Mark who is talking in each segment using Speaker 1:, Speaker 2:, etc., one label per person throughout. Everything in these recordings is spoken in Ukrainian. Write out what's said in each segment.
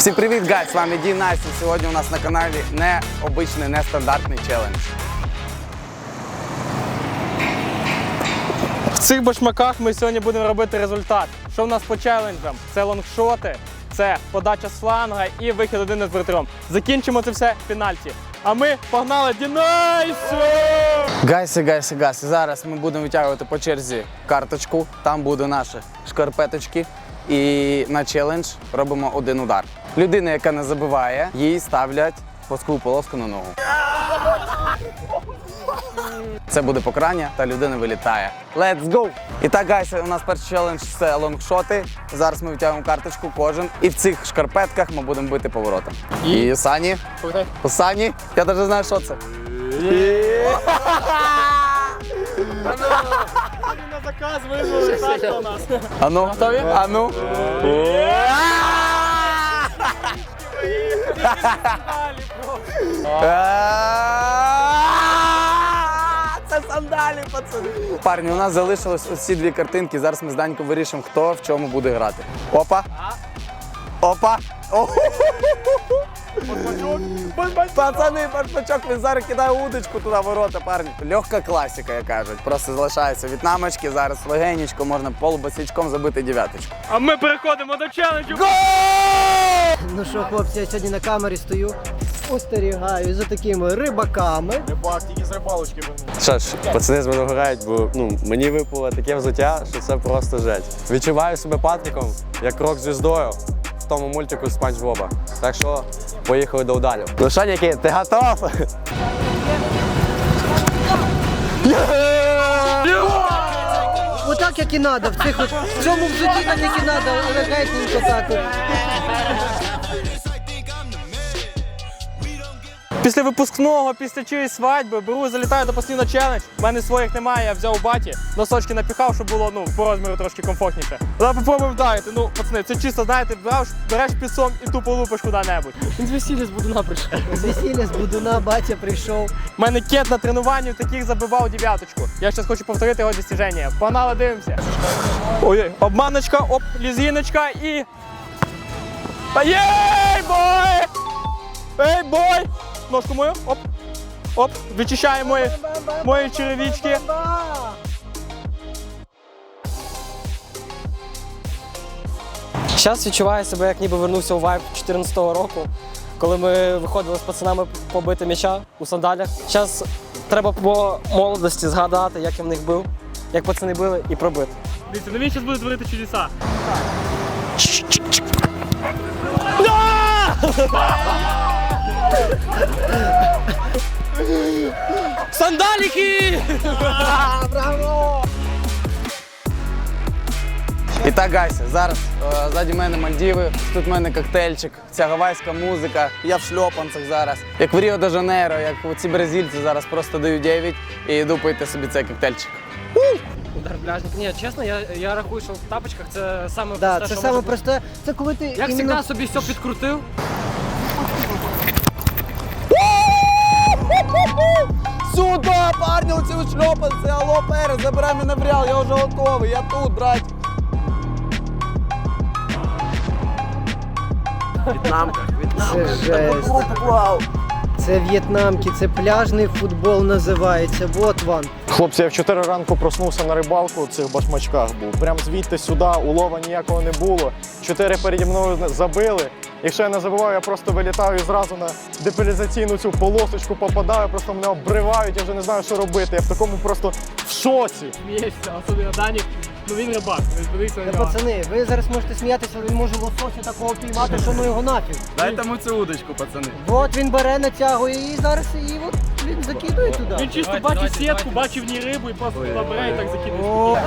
Speaker 1: Всім привіт, гайс! З вами Дім Настя. Сьогодні у нас на каналі необичний, нестандартний челендж.
Speaker 2: В цих башмаках ми сьогодні будемо робити результат. Що в нас по челенджам? Це лонгшоти, це подача з фланга і вихід один з вратарем. Закінчимо це все пенальті. А ми погнали Дінайсу!
Speaker 1: Гайси, гайси, гайси. Зараз ми будемо витягувати по черзі карточку. Там буде наші шкарпеточки. І на челендж робимо один удар. Людина, яка не забиває, їй ставлять плоскову полоску на ногу. Це буде покарання, та людина вилітає. Let's go! І так, гайси, у нас перший челендж це лонгшоти. Зараз ми витягуємо карточку кожен. І в цих шкарпетках ми будемо бити поворотом. І Сані, Сані, я навіть знаю, що це.
Speaker 2: На заказ визвали так до нас.
Speaker 1: Ану,
Speaker 2: Готові?
Speaker 1: ану. Це сандалі, пацани. Парні, у нас залишилось оці дві картинки. Зараз ми з Даньком вирішимо, хто в чому буде грати. Опа. Опа. Пацани, башпачок, він зараз кидає удочку туди ворота, парні. Легка класика, як кажуть. Просто залишається від намочки. Зараз легенечко можна полубасічком забити дев'яточку.
Speaker 2: А ми переходимо до челенджу.
Speaker 3: Ну що, хлопці, я сьогодні на камері стою, спостерігаю за такими рибаками. Рібак, тільки з рибалочки.
Speaker 4: Що ж, пацани з мене грають, бо ну, мені випало таке взуття, що це просто жесть. Відчуваю себе Патріком, як рок звіздою в тому мультику з Спанч Боба. Так що поїхали до ударів. Ну що, Ніки, ти готов?
Speaker 3: Отак, як і треба, в цих от, в цьому взутті так, як і треба, легенько так. от.
Speaker 2: Після випускного, після чиїсь свадьби, беру, залітаю до постійно челендж. У мене своїх немає, я взяв у баті. Носочки напіхав, щоб було ну, по розміру трошки комфортніше. Давай попробуємо вдарити. Ну, пацани, це чисто, знаєте, береш, береш підсом і тупо лупиш куди-небудь. Він з весілля з будуна прийшов.
Speaker 3: З весілля з будуна батя прийшов.
Speaker 2: У мене кет на тренуванні таких забивав дев'яточку. Я зараз хочу повторити його досяження. Погнали, дивимося. Ой, обманочка, оп, лізіночка і. Та єй, бой! Ей, бой! Ножку мою, оп, оп, вичищаємо мої, мої черевички.
Speaker 5: Зараз відчуваю себе, як ніби вернувся у вайб 14-го року, коли ми виходили з пацанами побити м'яча у сандалях. Зараз треба по молодості згадати, як я в них бив, як пацани били і пробити.
Speaker 2: Дивіться, ну він зараз буде творити чудеса. Сандаліки!
Speaker 1: І так, гайси, зараз е, ззаді мене Мальдіви, тут в мене коктейльчик, ця гавайська музика. Я в шльопанцях зараз. Як в Ріо де Жанейро, як ці бразильці зараз просто даю 9 і йду пити собі цей коктейльчик.
Speaker 5: Удар пляжник. Ні, чесно, я, я рахую, що в тапочках це саме
Speaker 3: Да,
Speaker 5: просте,
Speaker 3: це
Speaker 5: що
Speaker 3: саме
Speaker 5: може бути.
Speaker 3: просте. Це коли ти
Speaker 5: Як
Speaker 3: іменно-
Speaker 5: завжди собі все підкрутив.
Speaker 1: Сюда, парні, оці шльопанці, алло, перес, забирай мене в реал, я вже готовий, я тут, брать.
Speaker 3: Це жесть. Це в'єтнамки, це пляжний футбол називається. Вот вам.
Speaker 6: Хлопці, я в 4 ранку проснувся на рибалку у цих башмачках був. Прям звідти сюди, улова ніякого не було. Чотири переді мною забили. Якщо я не забуваю, я просто вилітаю і зразу на депілізаційну цю полосочку попадаю, просто мене обривають, я вже не знаю, що робити. Я в такому просто в шоці.
Speaker 2: Смієшся, особливо Данік. Ну він рибак, не подивіться на
Speaker 3: Та,
Speaker 2: нього.
Speaker 3: пацани, ви зараз можете сміятися, він може лосося такого піймати, що ну його нафіг.
Speaker 1: Дайте йому цю удочку, пацани.
Speaker 3: От він бере, натягує і зараз і от він закидує туди.
Speaker 2: Він чисто бачив сітку, бачив в ній рибу і просто бере і так закидує.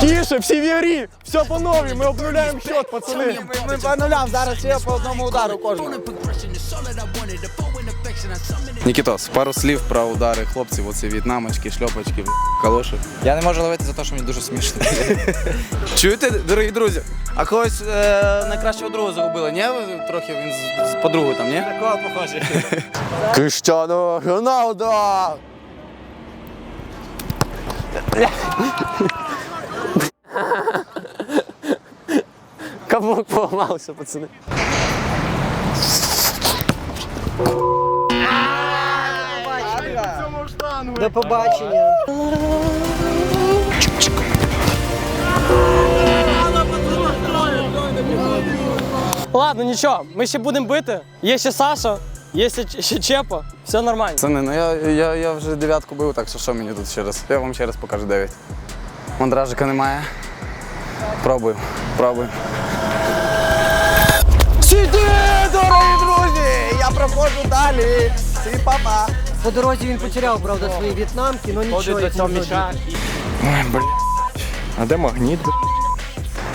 Speaker 6: Тіше, всі в ігрі! Все по новій, ми обнуляємо счет, пацани.
Speaker 1: Ми, ми по нулям, зараз ще по одному удару кожного. Нікітос, пару слів про удари хлопців, оці в'єтнамочки, шльопочки, калоші.
Speaker 7: Я не можу ловити за те, що мені дуже смішно.
Speaker 1: Чуєте, дорогі друзі? А когось е, найкращого друга загубили, ні? Трохи він з, з подругою там, ні? Такого похоже.
Speaker 6: Криштиану Роналдо!
Speaker 4: Каблук поламався, пацани.
Speaker 3: До побачення.
Speaker 5: Ладно, нічого, ми ще будемо бити. Є ще Саша, є ще, Чепа, все нормально.
Speaker 1: Пацани, ну я, я, я вже дев'ятку бив, так що що мені тут ще раз? Я вам ще раз покажу дев'ять. Мандражика немає. Пробую, пробую. Сюди, дорогі друзі! Я проходжу далі. Всі папа.
Speaker 3: По дорозі він потеряв, правда, свої в'єтнамки, але нічого. як не зробив.
Speaker 6: А де магніт?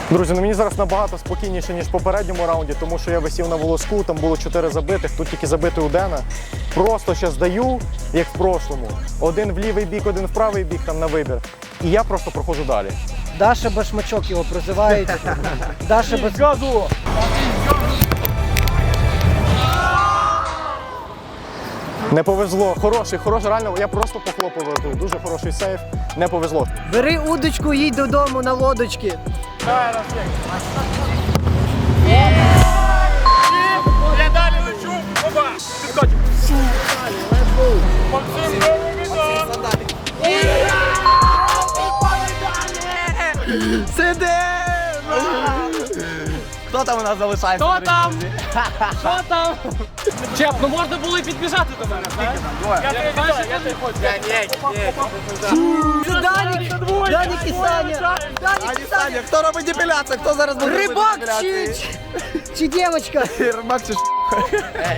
Speaker 6: Друзі, ну мені зараз набагато спокійніше, ніж в попередньому раунді, тому що я висів на волоску, там було 4 забитих, тут тільки забитий у Дена. Просто ще здаю, як в прошлому. Один в лівий бік, один в правий бік там на вибір. І я просто проходжу далі.
Speaker 3: Даша Башмачок його прозивають. Даша Баш...
Speaker 6: Не повезло. Хороший, хороший, реально, я просто похлопав тут. Дуже хороший сейф. Не повезло.
Speaker 3: Бери удочку, їдь додому на лодочки.
Speaker 2: Я далі лечу! Опа! Підходь! Максим,
Speaker 1: Хто там у нас залишається?
Speaker 5: Хто там? Що там? Чеп, ну можна було і підбіжати до мене, знаєш?
Speaker 2: Я тебе я тебе хочу.
Speaker 3: Це Данік! Данік і Саня! Данік і Саня!
Speaker 1: Хто робить депіляцію? Хто зараз буде робити
Speaker 3: Рибак
Speaker 1: депіляцію?
Speaker 3: чи, чи дівчинка?
Speaker 1: Рибак чи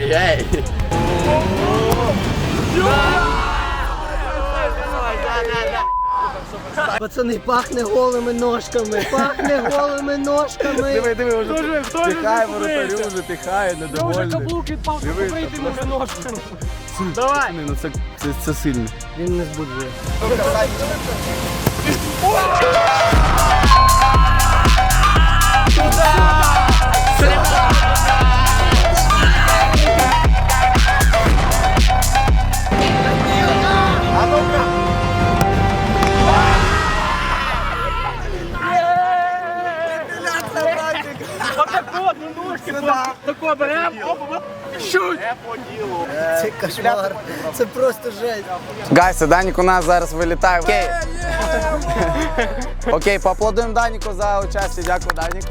Speaker 1: Ей, ей.
Speaker 3: Пацани, пахне голими ножками, пахне голими ножками.
Speaker 1: Диви, диви, вже
Speaker 2: Хто ж- хто ж зупинився?
Speaker 1: воротарю, вже піхає,
Speaker 5: Вже
Speaker 1: недовольний.
Speaker 5: каблук відпав, щоб вийти на ножку.
Speaker 2: Давай!
Speaker 1: Пацани, Ну це, це, це сильно.
Speaker 3: Він не збуджує.
Speaker 2: Тако берем, опа, щуть!
Speaker 3: Це кошмар. Це просто жесть.
Speaker 1: Гайся, Данік у нас зараз вилітає. Окей. Окей, поаплодуємо Даніку за участь. Дякую, Данік.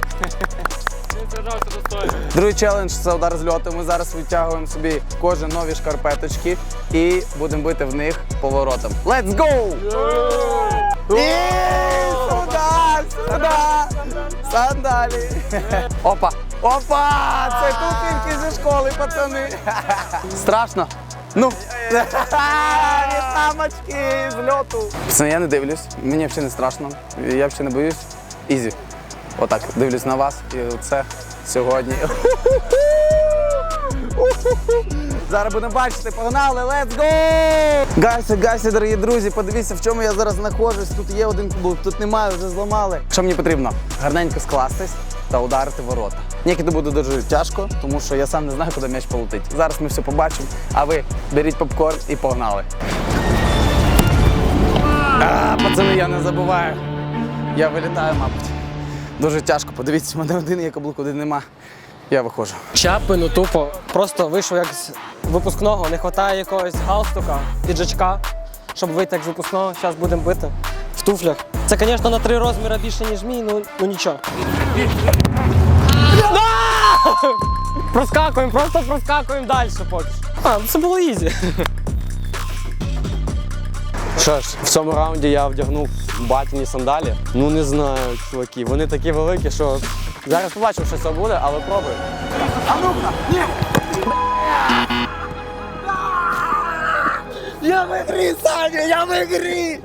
Speaker 1: Другий челендж це удар з льоту. Ми зараз витягуємо собі кожен нові шкарпеточки і будемо бити в них поворотом. Let's go! Сюди! Сандалі! Опа! Опа! Це туфельки зі школи, пацани! Страшно? Ну, вітамочки з льоту. Пацани, я не дивлюсь, мені взагалі не страшно. Я взагалі не боюсь. Ізі. Отак, дивлюсь на вас і це сьогодні. Зараз будемо бачити, погнали, let's go! Гайси, гайси, дорогі друзі, подивіться, в чому я зараз знаходжусь. Тут є один каблук, тут немає, вже зламали. Що мені потрібно? Гарненько скластись та ударити ворота. Ніколи буде дуже тяжко, тому що я сам не знаю, куди м'яч полетить. Зараз ми все побачимо, а ви беріть попкорн і погнали. А, пацани, я не забуваю. Я вилітаю, мабуть. Дуже тяжко. Подивіться, в мене один є каблук, один нема. Я виходжу.
Speaker 5: Чапи, ну тупо, просто вийшов як з випускного, не вистачає якогось галстука, піджачка, щоб вийти як з випускного. Зараз будемо бити в туфлях. Це, звісно, на три розміри більше, ніж мій, ну, ну нічого. Проскакуємо, просто проскакуємо далі поки. А, ну це було ізі.
Speaker 4: Що ж, в цьому раунді я вдягнув батіні сандалі. Ну не знаю, чуваки. Вони такі великі, що зараз побачимо, що це буде, але пробуємо. А ну!
Speaker 1: Я в ігрі, Саня, я в ігрі!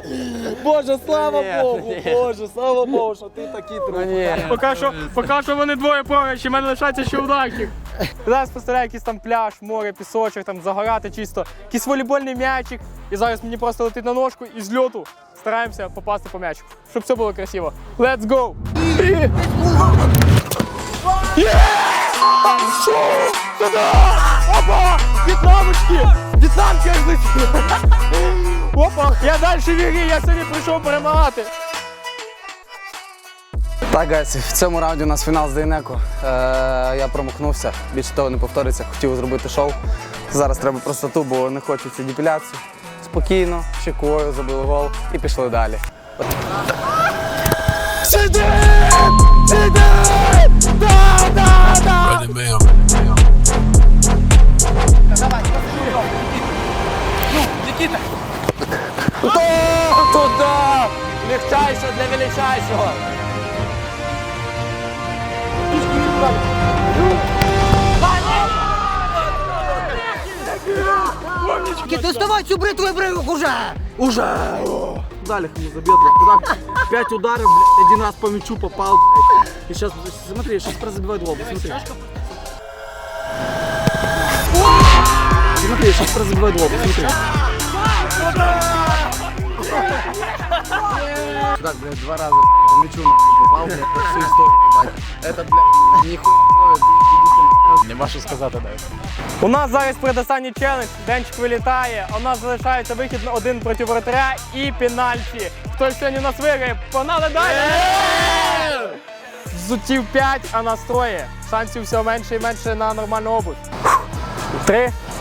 Speaker 1: Боже, слава
Speaker 4: Ні,
Speaker 1: Богу!
Speaker 4: ні.
Speaker 1: Боже, слава Богу, що ти такий
Speaker 4: Ну
Speaker 1: труп.
Speaker 4: ні.
Speaker 2: Поки що, поки що вони двоє поруч, і в мене лишається ще ударчик. Зараз спостерігаю якийсь там пляж, море, пісочок, там загорати чисто, якийсь волейбольний м'ячик. І зараз мені просто летить на ножку і з льоту стараємося попасти по м'ячику, щоб все було красиво. Let's go! Опа! В'єтнамочки! В'єтнамки аж летіли! Опа! Я далі в ігрі, я сьогодні прийшов перемагати.
Speaker 1: Так, гайс, в цьому раунді у нас фінал з Дейнеко. Е, я промахнувся, більше того не повториться, хотів зробити шоу. Зараз треба простоту, бо не хочеться депіляцію. Спокійно, щекою, забили гол і пішли далі.
Speaker 2: Туда! Легчайше для величайшого!
Speaker 3: Нікіт, доставай цю бритву і брив уже!
Speaker 8: Дали ему за бедра. Куда? Пять ударов, блядь, один раз по мячу попал, блядь. И сейчас, смотри, сейчас просто забивает гол, смотри. Смотри, сейчас просто забивает гол, смотри.
Speaker 1: Так, блядь, два раза мячу нахуй попал, блядь, по всю историю, ебать. Это, блядь, нихуя,
Speaker 2: Нема що сказати навіть. У нас зараз передостанній челендж. Денчик вилітає. У нас залишається вихід на один проти воротаря і пенальті. Хто сьогодні у нас виграє? Погнали далі! Взуттів 5, а нас троє. Шансів все менше і менше на нормальну обувь. Три,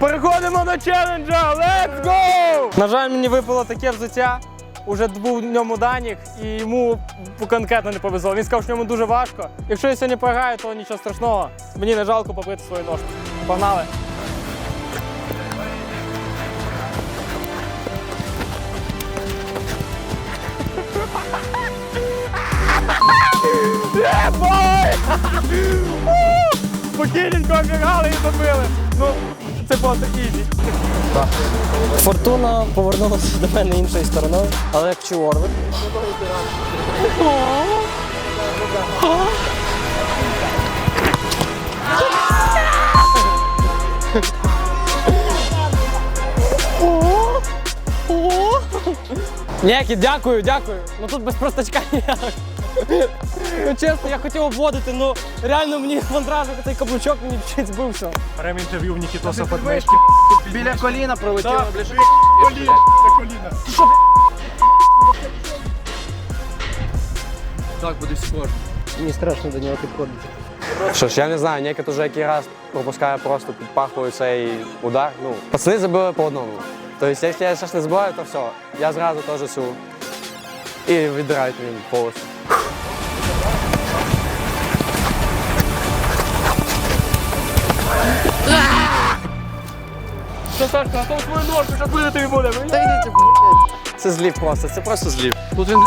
Speaker 2: Переходимо до челенджа! Let's go! На жаль, мені випало таке взуття. Уже був в ньому данік, і йому конкретно не повезло. Він сказав, що йому дуже важко. Якщо я сьогодні програю, то нічого страшного. Мені не жалко побити свою ножку. Погнали! Єбой! Спокійненько обігали і добили. Ну, це просто ізі.
Speaker 5: Фортуна повернулася до мене іншою стороною, але як вчив Орвик. Ніякі, дякую, дякую. Ну тут без простачка ніяк. Ну чесно, я хотів обводити, ну реально мені вантажик цей каблучок мені чуть збився.
Speaker 6: Беремо інтерв'ю в Нікітоса Фатмешки.
Speaker 8: Біля коліна пролетіло, блядь. Так буде схоже.
Speaker 3: Мені страшно до нього підходити.
Speaker 4: Що ж, я не знаю, Нікіт уже який раз пропускає просто під пахою цей удар. Ну, пацани забили по одному. Тобто, якщо я щось не збиваю, то все. Я зразу теж цю. І відбирають мені повністю.
Speaker 2: Сашка, готов свою ножку, що буде тобі блядь.
Speaker 4: Це злів просто, це просто злів.
Speaker 8: Тут він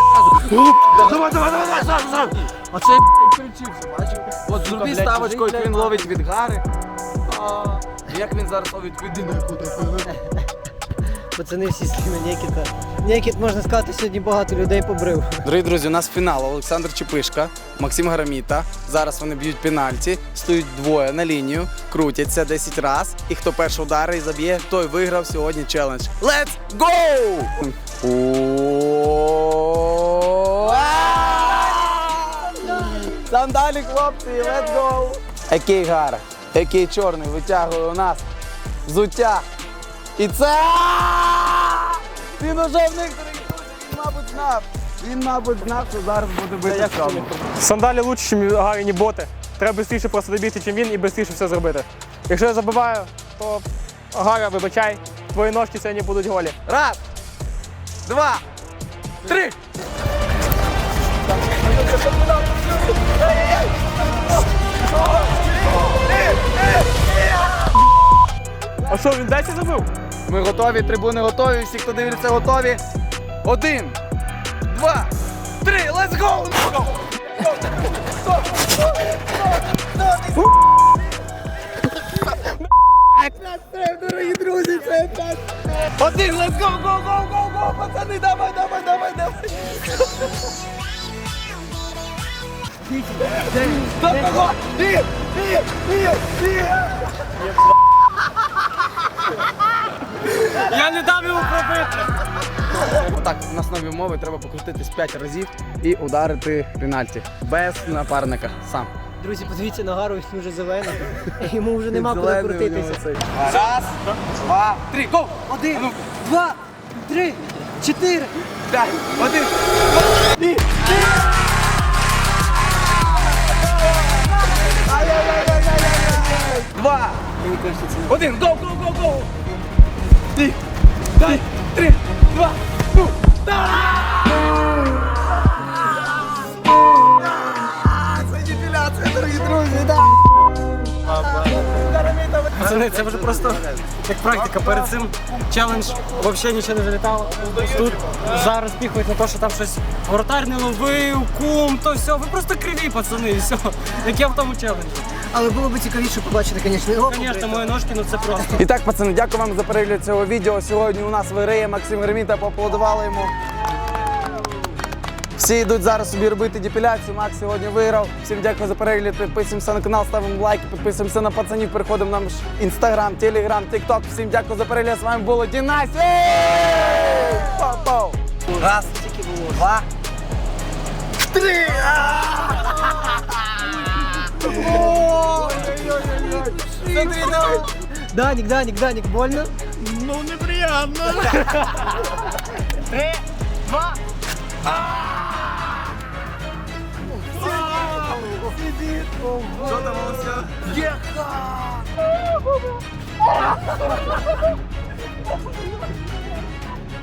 Speaker 8: Давай, давай, давай, давай, зараз, зараз. А це включився, бачив? От зроби ставочку, як він ловить від гари. А, Як він зараз ловить від
Speaker 3: Пацани всі сліми Нікіта. Нікіт, можна сказати, сьогодні багато людей побрив.
Speaker 1: Дорогі друзі, у нас фінал. Олександр Чепишка, Максим Граміта. Зараз вони б'ють пенальті, стоять двоє на лінію, крутяться 10 разів. І хто перший удари і заб'є, той виграв сьогодні челендж. Let's go! Там далі, хлопці, let's go! Який гар, який чорний витягує у нас взуття. І це він уже в них дорогі він, мабуть, знав. Він, мабуть, знав, що зараз буде бити цьому.
Speaker 2: Сандалі лучше, ніж гарні боти. Треба швидше просто добігти, чим він, і швидше все зробити. Якщо я забиваю, то Гара, вибачай, твої ножки сьогодні будуть голі.
Speaker 1: Раз, два, три.
Speaker 2: А що, він 10 забив?
Speaker 1: Ми готові, трибуни готові, всі, хто дивиться, готові. Один, два, три, let's go! Дорогі друзі, це. Один, let's go, go, go, go, go, пацани, давай, давай, давай, давай.
Speaker 5: Я не дам йому пробити!
Speaker 1: Отак, на основі мови треба покрутитись 5 разів і ударити пенальті. Без напарника. Сам.
Speaker 3: Друзі, подивіться на Гару, він вже зелений. Йому вже нема куди
Speaker 1: Зелений у нього
Speaker 3: крутитися.
Speaker 1: цей. Раз, два, три, гоу!
Speaker 3: Один, два, три, чотири.
Speaker 1: П'ять, один. Два. Один. Гоу, гоу, гоу, гоу. Три. Дай. Три. Два. Ну. Це депіляція, дорогі друзі, да.
Speaker 5: Пацани, це вже просто як практика. Перед цим челендж взагалі нічого не залітало. Тут зараз піхають на те, що там щось воротар не ловив, кум, то все. Ви просто криві, пацани, і все. Як я в тому челенджі.
Speaker 3: Але було б цікавіше побачити, звісно, його.
Speaker 5: Звісно, мої ножки, ну це просто.
Speaker 1: І так, пацани, дякую вам за перегляд цього відео. Сьогодні у нас вириє Максим Греміта, поаплодували йому. Всі йдуть зараз собі робити депіляцію. Макс сьогодні виграв. Всім дякую за перегляд. Підписуємося на канал, ставимо лайки, підписуємося на пацанів, переходимо на наш інстаграм, телеграм, тікток. Всім дякую за перегляд. З вами було! Пау-пау! Раз, два, три! Ой-ой-ой! Смотри, давай!
Speaker 3: Данік, Данік, Данік, больно?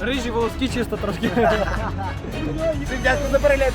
Speaker 5: Рижі волоски чисто трошки.
Speaker 1: Всім дякую за перегляд.